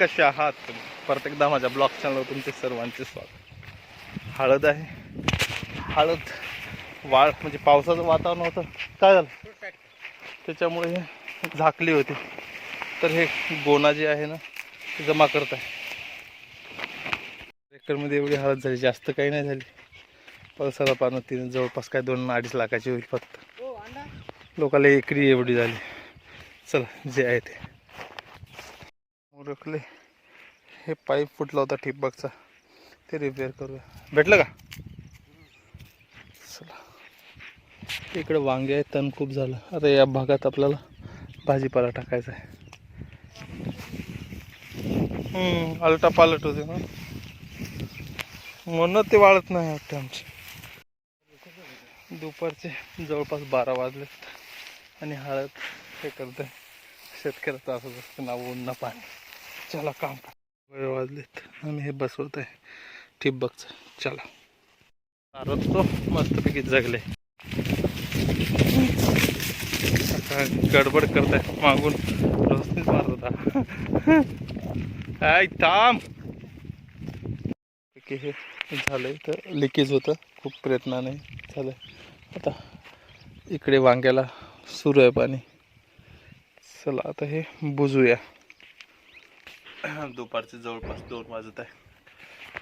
कसे आहात तुम्ही? परत एकदा माझ्या ब्लॉग चॅनलवर तुमचे सर्वांचे स्वागत. हळद आहे. हळद वाळ म्हणजे पावसाचं वातावरण होतं. काय झालं? त्याच्यामुळे हे झाकली होती. तर हे गोणा जे आहे ना ते जमा करत आहे. एकरमध्ये एवढी हळद झाली जास्त काही नाही झाली. पावसाला पानं तिने जवळपास काय दोन अडीच लाखाची होईल फक्त. लोकांना एकरी एवढी झाली. चला जे आहे ते. उरकले. हे पाईप फुटला होता ठिबकचा. ते रिपेअर करूया. भेटलं का? चला. इकडे वांगे आहे तण खूप झालं. आता या भागात आपल्याला भाजीपाला टाकायचा आहे. आलटा पालट होते ना. म्हणून ते वाढत नाही वाटते आमची. दुपारचे जवळपास बारा वाजलेत आणि हळद हे करतंय. शेतकऱ्याचं असं असतं ना ऊन ना पाणी. चला काम वेळ वाजलेत. आम्ही हे बसवत आहे ठिबकचं. चला. आरबतो मस्तपैकी जगले. आता गडबड आहे मागून. रोसनीच मारत होता. काय थांब. हे झालंय तर लिकेज होतं. खूप प्रयत्नाने झालं आता इकडे वांग्याला सुरू आहे पाणी. चला आता हे बुजूया. दुपारचे जवळपास दोन वाजत आहे.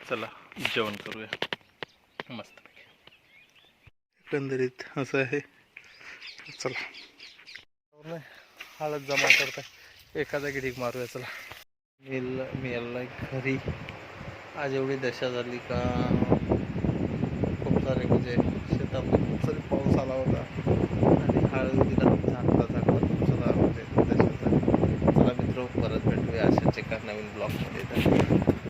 चला जेवण करूया. मस्त एकंदरीत असं आहे. चला. हळद जमा करताय. एका जागी ढीक मारूया चला. मी मी घरी आज एवढी दशा झाली का?